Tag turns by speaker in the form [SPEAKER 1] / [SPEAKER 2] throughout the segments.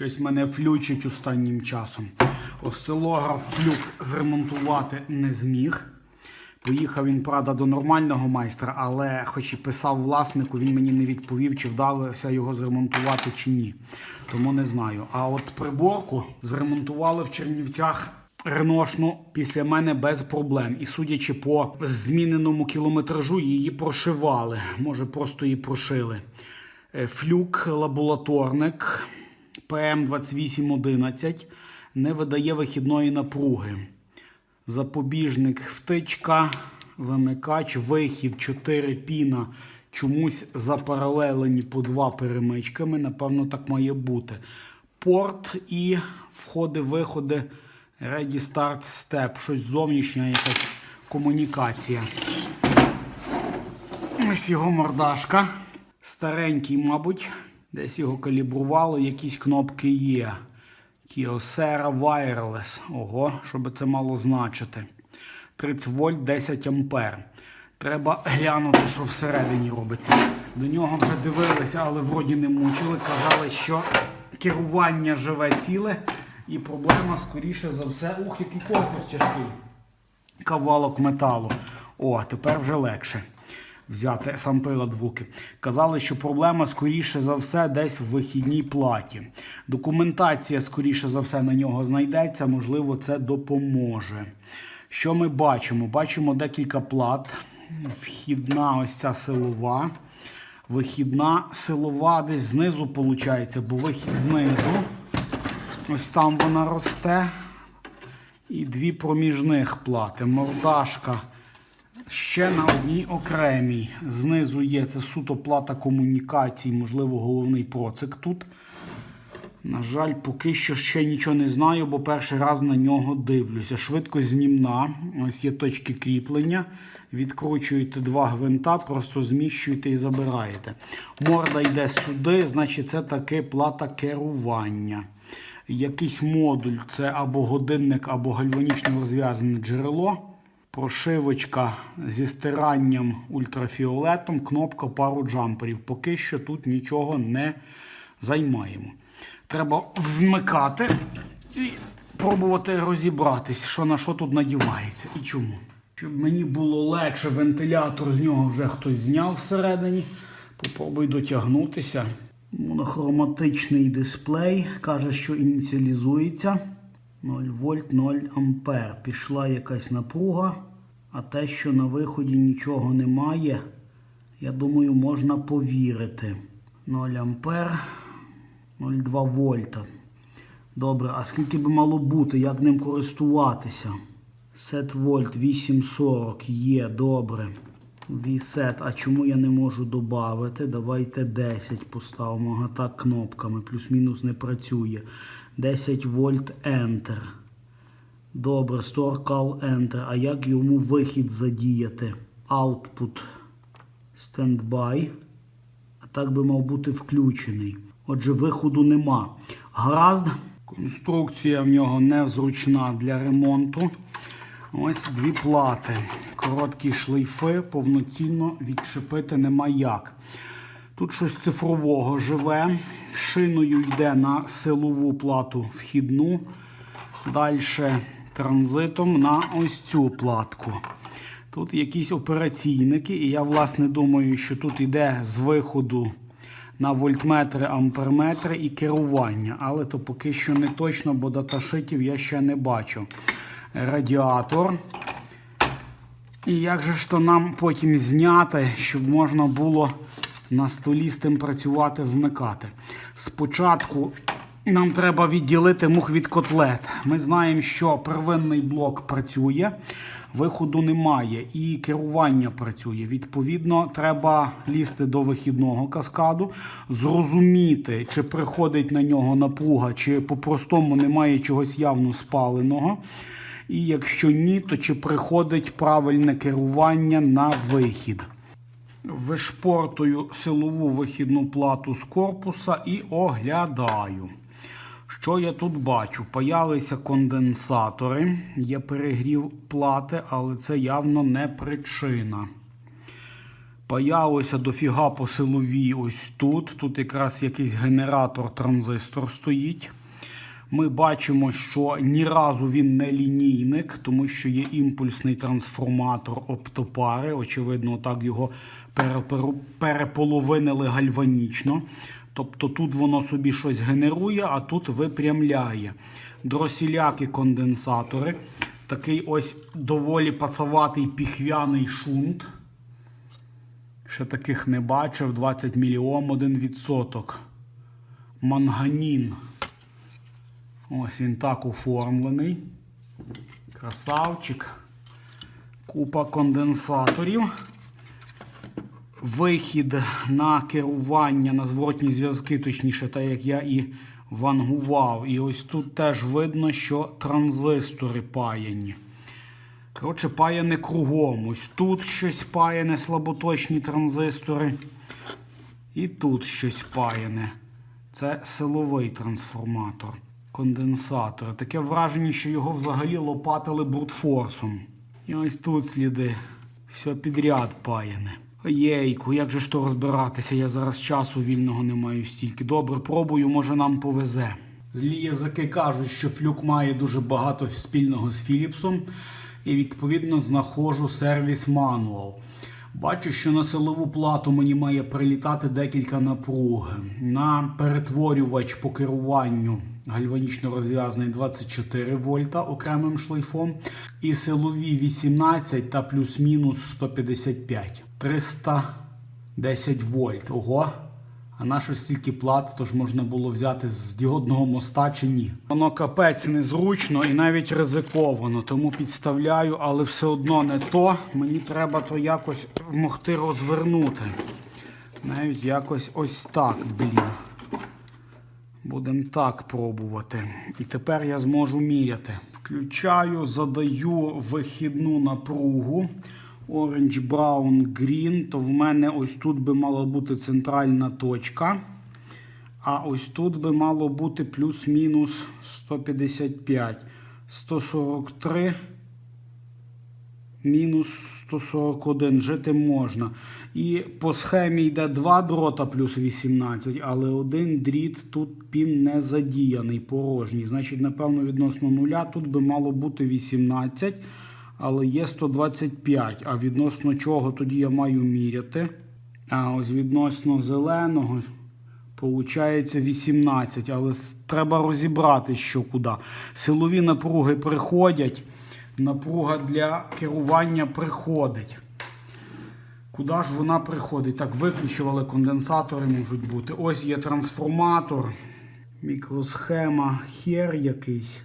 [SPEAKER 1] Щось мене флючить останнім часом. Осцилограф флюк зремонтувати не зміг. Поїхав він, правда, до нормального майстра, але хоч і писав власнику, він мені не відповів, чи вдалося його зремонтувати чи ні. Тому не знаю. А от приборку зремонтували в Чернівцях реношну після мене без проблем. І судячи по зміненому кілометражу, її прошивали. Може, просто її прошили. Е, Флюк лабораторник ПМ2811 не видає вихідної напруги. Запобіжник втичка, вимикач, вихід 4 піна. Чомусь запаралелені по два перемичками. Напевно, так має бути. Порт і входи-виходи. Ready Start Step. Щось зовнішня якась комунікація. Ось його мордашка. Старенький, мабуть. Десь його калібрували, якісь кнопки є. Kyocera Wireless. Ого, що би це мало значити. 30 вольт 10 ампер. Треба глянути, що всередині робиться. До нього вже дивилися, але вроді не мучили. Казали, що керування живе ціле, і проблема, скоріше за все, ух, який корпус тяжкий. Кавалок металу. О, тепер вже легше взяти сам прилад в руки. Казали, що проблема, скоріше за все, десь в вихідній платі. Документація, скоріше за все, на нього знайдеться, можливо, це допоможе. Що ми бачимо? Бачимо декілька плат. Вхідна ось ця силова. Вихідна силова десь знизу, виходить, бо вихід знизу. Ось там вона росте. І дві проміжних плати. Мордашка ще на одній окремій. Знизу є це суто плата комунікацій, можливо, головний процик тут. На жаль, поки що ще нічого не знаю, бо перший раз на нього дивлюся. Швидко знімна. Ось є точки кріплення. Відкручуєте два гвинта, просто зміщуєте і забираєте. Морда йде сюди, значить це таки плата керування. Якийсь модуль це або годинник, або гальванічно розв'язане джерело. Прошивочка зі стиранням ультрафіолетом, кнопка пару джамперів. Поки що тут нічого не займаємо. Треба вмикати і пробувати розібратись, що на що тут надівається і чому. Щоб мені було легше, вентилятор з нього вже хтось зняв всередині. Попробуй дотягнутися. Монохроматичний дисплей. Каже, що ініціалізується. 0 вольт 0 ампер. Пішла якась напруга, а те, що на виході нічого немає, я думаю, можна повірити. 0 ампер, 0,2 вольта. Добре, а скільки би мало бути, як ним користуватися? Сет вольт 840 є, добре. Вісет, а чому я не можу додати? Давайте 10 поставимо. Ага, так кнопками. Плюс-мінус не працює. 10 вольт Enter. Добре, Store Call Enter. А як йому вихід задіяти? Output Standby. А так би мав бути включений. Отже, виходу нема. Гаразд. Конструкція в нього незручна для ремонту. Ось дві плати. Короткі шлейфи, повноцінно відчепити нема як. Тут щось цифрового живе. Шиною йде на силову плату вхідну. Далі транзитом на ось цю платку. Тут якісь операційники, і я, власне, думаю, що тут йде з виходу на вольтметри, амперметри і керування. Але то поки що не точно, бо даташитів я ще не бачу. Радіатор. І як же ж то нам потім зняти, щоб можна було на столі з тим працювати, вмикати? Спочатку нам треба відділити мух від котлет. Ми знаємо, що первинний блок працює, виходу немає і керування працює. Відповідно, треба лізти до вихідного каскаду, зрозуміти, чи приходить на нього напруга, чи по-простому немає чогось явно спаленого. І якщо ні, то чи приходить правильне керування на вихід. Вишпортую силову вихідну плату з корпуса і оглядаю. Що я тут бачу? Появилися конденсатори, є перегрів плати, але це явно не причина. Паялося дофіга по силовій ось тут. Тут якраз якийсь генератор транзистор стоїть. Ми бачимо, що ні разу він не лінійник, тому що є імпульсний трансформатор оптопари. Очевидно, так його переполовинили гальванічно. Тобто тут воно собі щось генерує, а тут випрямляє. Дросіляки конденсатори. Такий ось доволі пацаватий піхвяний шунт. Ще таких не бачив. 20 мільйом 1%. Манганін. Ось він так оформлений. Красавчик. Купа конденсаторів. Вихід на керування, на зворотні зв'язки, точніше, так як я і вангував. І ось тут теж видно, що транзистори паяні. Коротше, паяне кругом. Ось тут щось паяне, слаботочні транзистори. І тут щось паяне. Це силовий трансформатор, конденсатор. Таке враження, що його взагалі лопатили брутфорсом. І ось тут сліди. Все підряд паяне. Єйку, як же ж то розбиратися? Я зараз часу вільного не маю стільки. Добре, пробую, може нам повезе. Злі язики кажуть, що флюк має дуже багато спільного з Філіпсом, і відповідно знаходжу сервіс мануал. Бачу, що на силову плату мені має прилітати декілька напруг. На перетворювач по керуванню гальванічно розв'язаний 24 вольта окремим шлейфом. І силові 18 та плюс-мінус 155. 310 вольт. Ого. А на що стільки плат, тож можна було взяти з діодного моста чи ні. Воно капець незручно і навіть ризиковано, тому підставляю, але все одно не то. Мені треба то якось могти розвернути. Навіть якось ось так, блін. Будемо так пробувати. І тепер я зможу міряти. Включаю, задаю вихідну напругу. Orange, Brown, Green, то в мене ось тут би мала бути центральна точка. А ось тут би мало бути плюс-мінус 155. 143 мінус 141. Жити можна. І по схемі йде 2 дрота плюс 18, але один дріт тут пін не задіяний, порожній. Значить, напевно, відносно нуля тут би мало бути 18, але є 125. А відносно чого тоді я маю міряти? А ось відносно зеленого. Получається 18, але треба розібрати, що куди. Силові напруги приходять, напруга для керування приходить. Куди ж вона приходить? Так, виключували конденсатори можуть бути. Ось є трансформатор, мікросхема, хер якийсь.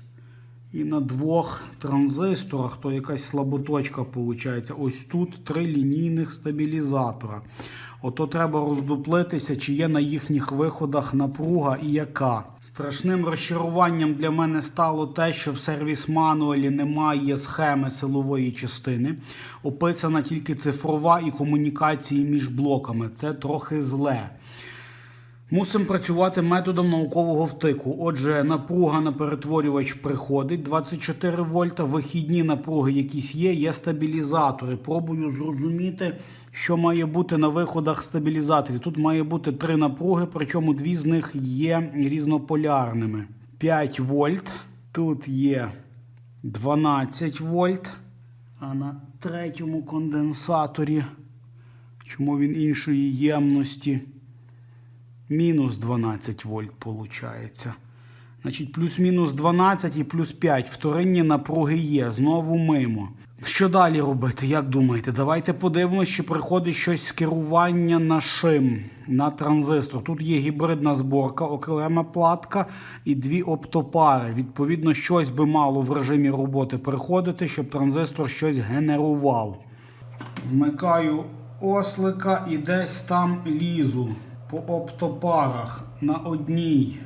[SPEAKER 1] І на двох транзисторах, то якась слаботочка виходить. Ось тут три лінійних стабілізатора. Ото треба роздуплитися, чи є на їхніх виходах напруга і яка. Страшним розчаруванням для мене стало те, що в сервіс-мануалі немає схеми силової частини. Описана тільки цифрова і комунікації між блоками. Це трохи зле. Мусимо працювати методом наукового втику. Отже, напруга на перетворювач приходить 24 вольта. Вихідні напруги якісь є, є стабілізатори. Пробую зрозуміти, що має бути на виходах стабілізаторів. Тут має бути три напруги, причому дві з них є різнополярними. 5 вольт. Тут є 12 вольт. А на третьому конденсаторі, чому він іншої ємності? Мінус 12 вольт виходить. Значить, плюс-мінус 12 і плюс 5. Вторинні напруги є. Знову мимо. Що далі робити? Як думаєте? Давайте подивимось, чи приходить щось з керування на шим, на транзистор. Тут є гібридна зборка, окрема платка і дві оптопари. Відповідно, щось би мало в режимі роботи приходити, щоб транзистор щось генерував. Вмикаю ослика і десь там лізу по оптопарах. На одній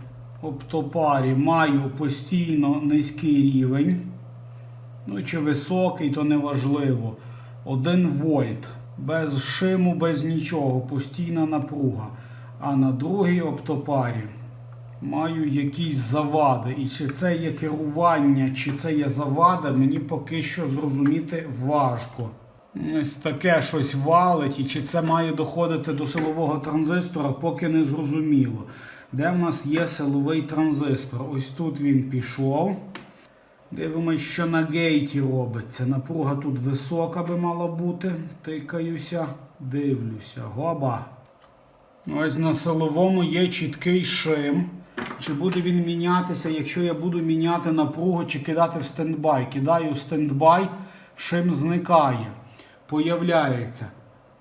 [SPEAKER 1] оптопарі маю постійно низький рівень. Ну чи високий, то не важливо. 1 вольт. Без шиму, без нічого, постійна напруга. А на другій оптопарі маю якісь завади. І чи це є керування, чи це є завада, мені поки що зрозуміти важко. Ось таке щось валить, і чи це має доходити до силового транзистора, поки не зрозуміло. Де в нас є силовий транзистор? Ось тут він пішов. Дивимось, що на гейті робиться. Напруга тут висока би мала бути. Тикаюся, дивлюся. Гоба. Ось на силовому є чіткий шим. Чи буде він мінятися, якщо я буду міняти напругу чи кидати в стендбай? Кидаю в стендбай, шим зникає. Появляється.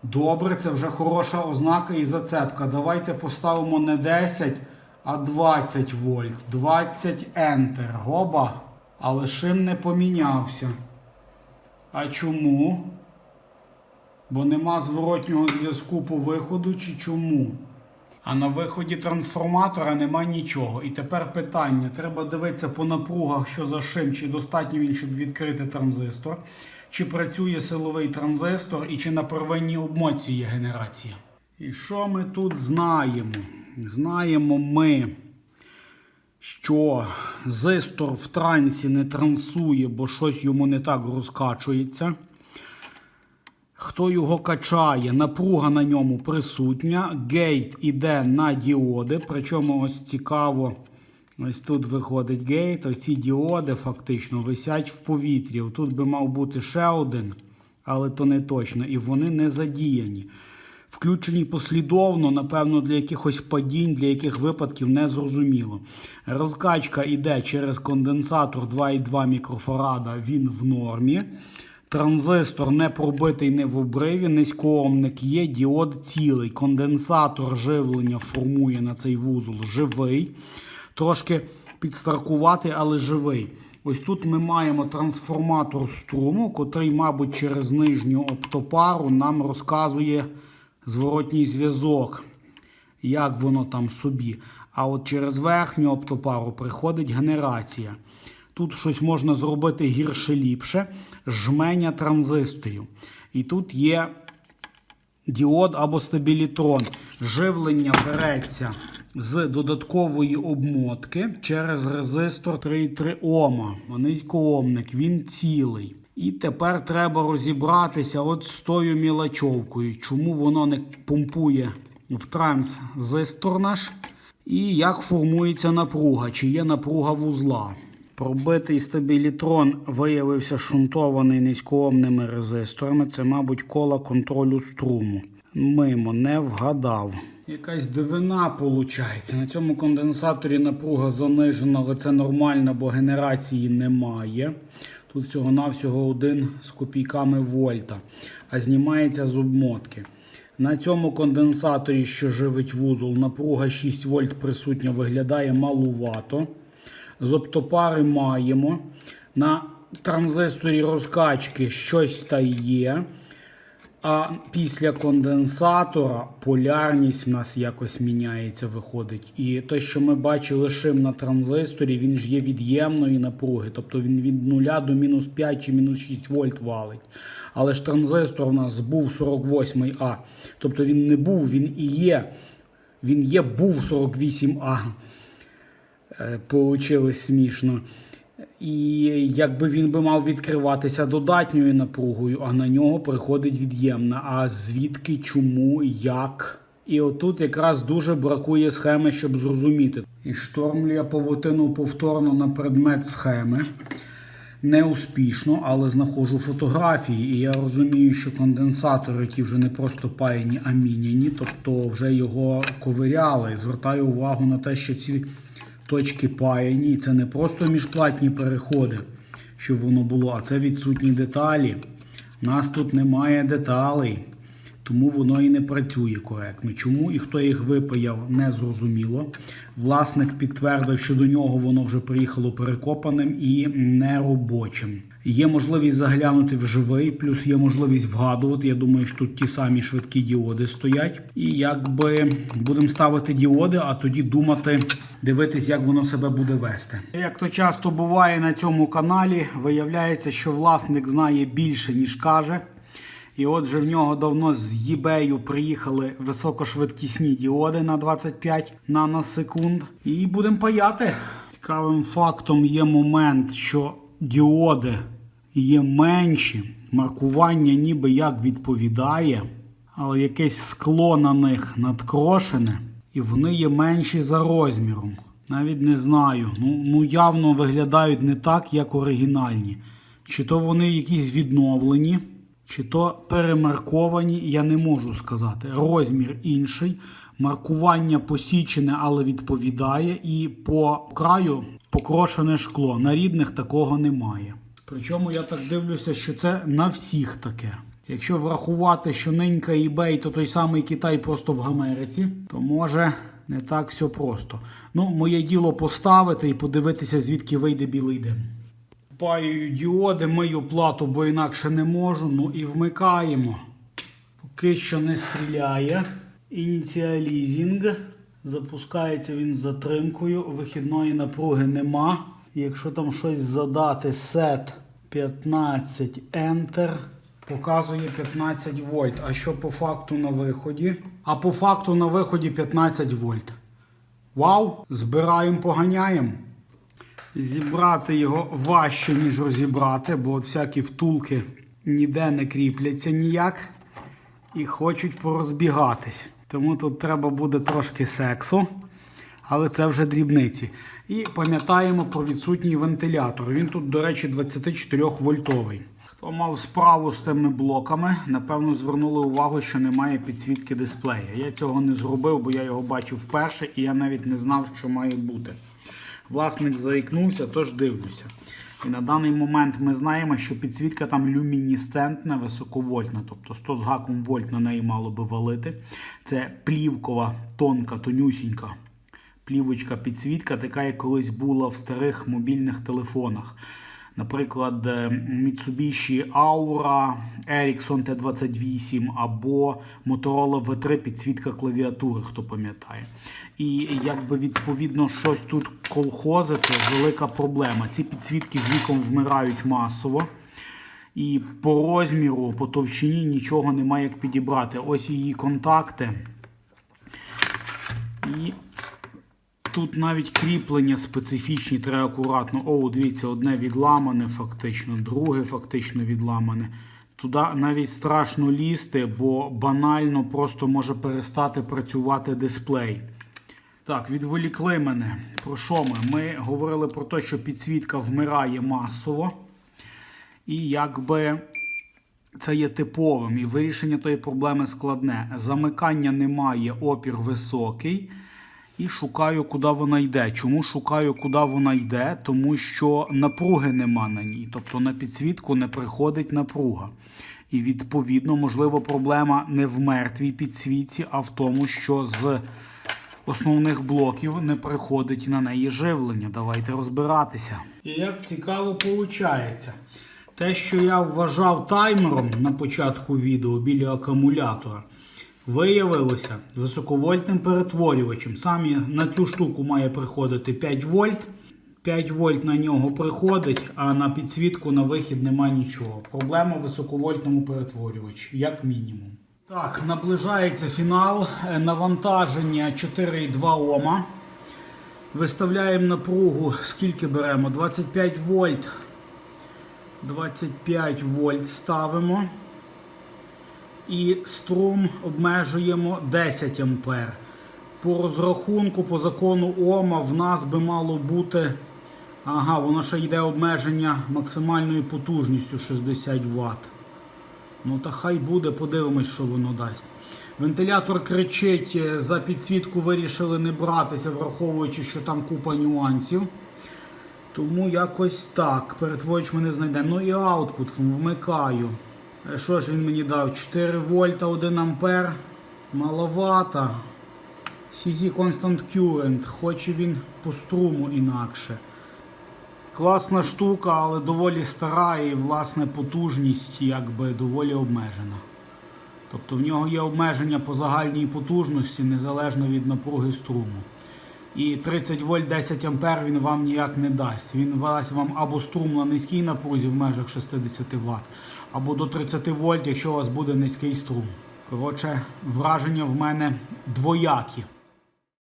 [SPEAKER 1] Добре, це вже хороша ознака і зацепка. Давайте поставимо не 10, а 20 вольт. 20 Enter. Гоба. Але шим не помінявся. А чому? Бо нема зворотнього зв'язку по виходу чи чому? А на виході трансформатора нема нічого. І тепер питання: треба дивитися по напругах, що за шим, чи достатньо він, щоб відкрити транзистор, чи працює силовий транзистор, і чи на первинній обмотці є генерація. І що ми тут знаємо? Знаємо ми, що зистор в трансі не трансує, бо щось йому не так розкачується. Хто його качає, напруга на ньому присутня. Гейт іде на діоди. Причому ось цікаво, ось тут виходить гейт. Ось ці діоди фактично висять в повітрі. Тут би мав бути ще один, але то не точно. І вони не задіяні. Включені послідовно, напевно, для якихось падінь, для яких випадків не зрозуміло. Розкачка йде через конденсатор 2,2 мікрофарада, він в нормі. Транзистор не пробитий не в обриві, низькоомник є, діод цілий. Конденсатор живлення формує на цей вузол живий. Трошки підстаркувати, але живий. Ось тут ми маємо трансформатор струму, котрий, мабуть, через нижню оптопару нам розказує зворотній зв'язок, як воно там собі. А от через верхню оптопару приходить генерація. Тут щось можна зробити гірше ліпше, жменя транзисторів. І тут є діод або стабілітрон. Живлення береться з додаткової обмотки через резистор 3,3 Ома. Низькоомник, він цілий. І тепер треба розібратися от з тою мілачовкою, чому воно не помпує в транзистор наш, і як формується напруга, чи є напруга вузла. Пробитий стабілітрон виявився шунтований низькоомними резисторами. Це, мабуть, кола контролю струму. Мимо не вгадав. Якась дивина виходить. На цьому конденсаторі напруга занижена, але це нормально, бо генерації немає. Тут всього-навсього один з копійками вольта, а знімається з обмотки. На цьому конденсаторі, що живить вузол, напруга 6 вольт присутня, виглядає малувато. З оптопари маємо. На транзисторі розкачки щось та є. А після конденсатора полярність в нас якось міняється, виходить. І те, що ми бачили шим на транзисторі, він ж є від'ємної напруги. Тобто він від 0 до мінус 5 чи мінус 6 вольт валить. Але ж транзистор у нас був 48 А. Тобто він не був, він і є. Він є, був 48 А. Е, Получилось смішно. І якби він би мав відкриватися додатньою напругою, а на нього приходить від'ємна. А звідки, чому, як? І отут якраз дуже бракує схеми, щоб зрозуміти. І штормлю я павутину повторно на предмет схеми. Неуспішно, але знаходжу фотографії, і я розумію, що конденсатори, які вже не просто паяні, а міняні, тобто вже його ковиряли. Звертаю увагу на те, що ці точки паяні, це не просто міжплатні переходи, щоб воно було, а це відсутні деталі. У нас тут немає деталей, тому воно і не працює коректно. Чому і хто їх випаяв, не зрозуміло. Власник підтвердив, що до нього воно вже приїхало перекопаним і неробочим. Є можливість заглянути в живий, плюс є можливість вгадувати. Я думаю, що тут ті самі швидкі діоди стоять. І якби будемо ставити діоди, а тоді думати, дивитись, як воно себе буде вести. Як то часто буває на цьому каналі, виявляється, що власник знає більше, ніж каже. І от вже в нього давно з eBay приїхали високошвидкісні діоди на 25 наносекунд. І будемо паяти. Цікавим фактом є момент, що діоди, є менші. Маркування ніби як відповідає, але якесь скло на них надкрошене, і вони є менші за розміром. Навіть не знаю. Ну, ну явно виглядають не так, як оригінальні. Чи то вони якісь відновлені, чи то перемарковані, я не можу сказати. Розмір інший, маркування посічене, але відповідає, і по краю покрошене шкло. На рідних такого немає. Причому я так дивлюся, що це на всіх таке. Якщо врахувати, що нинька eBay, то той самий Китай просто в Америці, то може не так все просто. Ну, моє діло поставити і подивитися, звідки вийде білий дим. Впаюю діоди, мию плату, бо інакше не можу. Ну і вмикаємо. Поки що не стріляє. Ініціалізінг. Запускається він з затримкою. Вихідної напруги нема. Якщо там щось задати, set 15 Enter. Показує 15 вольт. А що по факту на виході? А по факту на виході 15 вольт. Вау! Збираємо, поганяємо. Зібрати його важче, ніж розібрати, бо от всякі втулки ніде не кріпляться ніяк і хочуть порозбігатись. Тому тут треба буде трошки сексу, але це вже дрібниці. І пам'ятаємо про відсутній вентилятор. Він тут, до речі, 24 вольтовий. Хто мав справу з тими блоками, напевно, звернули увагу, що немає підсвітки дисплея. Я цього не зробив, бо я його бачив вперше і я навіть не знав, що має бути. Власник заікнувся, тож дивлюся. І на даний момент ми знаємо, що підсвітка там люмінесцентна, високовольтна, тобто 100 з гаком вольт на неї мало би валити. Це плівкова, тонка, тонюсінька плівочка підсвітка, така як колись була в старих мобільних телефонах. Наприклад, е, Mitsubishi Aura, Ericsson T28 або Motorola V3 підсвітка клавіатури, хто пам'ятає. І якби відповідно щось тут колхозити, велика проблема. Ці підсвітки з віком вмирають масово. І по розміру, по товщині нічого немає як підібрати. Ось її контакти. І Тут навіть кріплення специфічні, треба акуратно. О, дивіться, одне відламане фактично, друге фактично відламане. Туди навіть страшно лізти, бо банально просто може перестати працювати дисплей. Так, відволікли мене. Про що ми? Ми говорили про те, що підсвітка вмирає масово. І якби це є типовим. І вирішення тої проблеми складне. Замикання немає, опір високий. І шукаю, куди вона йде. Чому шукаю, куди вона йде? Тому що напруги нема на ній. Тобто на підсвітку не приходить напруга. І відповідно, можливо, проблема не в мертвій підсвітці, а в тому, що з основних блоків не приходить на неї живлення. Давайте розбиратися. І як цікаво виходить. Те, що я вважав таймером на початку відео біля акумулятора, виявилося високовольтним перетворювачем. Самі на цю штуку має приходити 5 вольт. 5 вольт на нього приходить, а на підсвітку на вихід нема нічого. Проблема в високовольтному перетворювачі, як мінімум. Так, наближається фінал. Е, Навантаження 4,2 Ома. Виставляємо напругу, скільки беремо? 25 вольт. 25 вольт ставимо. І струм обмежуємо 10 ампер. По розрахунку, по закону Ома, в нас би мало бути. Ага, воно ще йде обмеження максимальною потужністю 60 Вт. Ну, та хай буде, подивимось, що воно дасть. Вентилятор кричить, е, за підсвітку вирішили не братися, враховуючи, що там купа нюансів. Тому якось так. Перетворювач ми не знайдемо. Ну і аутпут вмикаю. Е, Що ж він мені дав? 4 вольта 1 ампер. Маловато. CZ Constant Current. Хоче він по струму інакше. Класна штука, але доволі стара і власне потужність якби доволі обмежена. Тобто в нього є обмеження по загальній потужності незалежно від напруги струму. І 30 вольт 10 ампер він вам ніяк не дасть. Він дасть вам або струм на низькій напрузі в межах 60 Вт, або до 30 вольт, якщо у вас буде низький струм. Коротше, враження в мене двоякі.